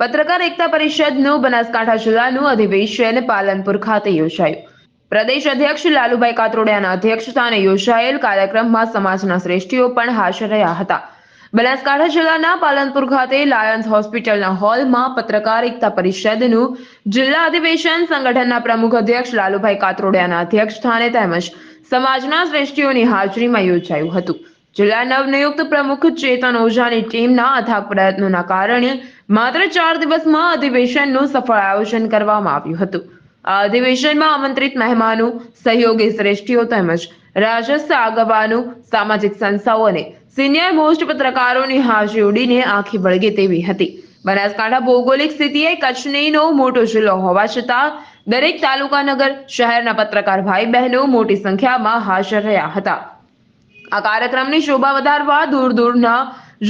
પત્રકાર એકતા પરિષદનું બનાસકાંઠા જિલ્લાનું અધિવેશન પાલનપુર ખાતે યોજાયું. પ્રદેશ અધ્યક્ષ લાલુભાઈ કાતરોડિયાના અધ્યક્ષસ્થાને યોજાયેલ કાર્યક્રમમાં સમાજના શ્રેષ્ઠીઓ પણ હાજર રહ્યા હતા. બનાસકાંઠા જિલ્લાના પાલનપુર ખાતે લાયન્સ હોસ્પિટલના હોલમાં પત્રકાર એકતા પરિષદનું જિલ્લા અધિવેશન સંગઠનના પ્રમુખ અધ્યક્ષ લાલુભાઈ કાતરોડિયાના અધ્યક્ષસ્થાને તેમજ સમાજના શ્રેષ્ઠીઓની હાજરીમાં યોજાયું હતું. જિલ્લા નવનિયુક્ત પ્રમુખ ચેતન ઓઝાની ટીમના અથાગ પ્રયત્નોના કારણે માત્ર ચાર દિવસમાં અધિવેશનનું સફળ આયોજન કરવામાં આવ્યું હતું. આ અધિવેશનમાં આમંત્રિત મહેમાનો, સહયોગી શ્રેષ્ઠીઓ તેમજ રાજસ્વ આગેવાનો, સામાજિક સંસ્થાઓ અને સિનિયર મોસ્ટ પત્રકારોની હાજરી ઉડીને આંખી વળગે તેવી હતી. બનાસકાંઠા ભૌગોલિક સ્થિતિએ કચ્છનીનો મોટો જિલ્લો હોવા છતાં દરેક તાલુકા નગર, શહેરના પત્રકાર ભાઈ બહેનો મોટી સંખ્યામાં હાજર રહ્યા હતા. આ કાર્યક્રમની શોભા વધારવા દૂર દૂરના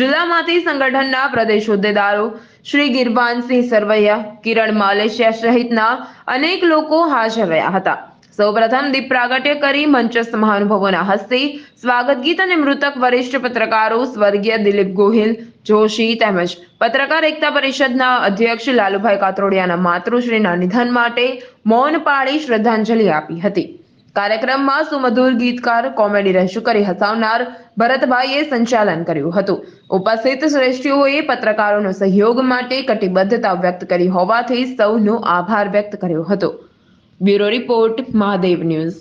જિલ્લામાંથી સંગઠનના પ્રદેશ હોદ્દેદારો શ્રી ગિરબાનસિંહ સરવૈયા, કિરણ માલેશિયા સહિતના અનેક લોકો હાજર રહ્યા હતા. સૌપ્રથમ દીપ પ્રાગટ્ય કરી મંચસ્થ મહાનુભાવોના હસ્તે સ્વાગત ગીત અને મૃતક વરિષ્ઠ પત્રકારો સ્વર્ગીય દિલીપ ગોહિલ, જોશી તેમજ પત્રકાર એકતા પરિષદના અધ્યક્ષ લાલુભાઈ કાતરોડિયાના માતૃશ્રીના નિધન માટે મૌન પાળી શ્રદ્ધાંજલિ આપી હતી. કાર્યક્રમમાં સુમધુર ગીતકાર, કોમેડી રજૂ કરી હસાવનાર ભરતભાઈએ સંચાલન કર્યું હતું. ઉપસ્થિત શ્રેષ્ઠીઓએ પત્રકારોનો સહયોગ માટે કટિબદ્ધતા વ્યક્ત કરી હોવાથી સૌનો આભાર વ્યક્ત કર્યો હતો. Bureau report, Mahadev news.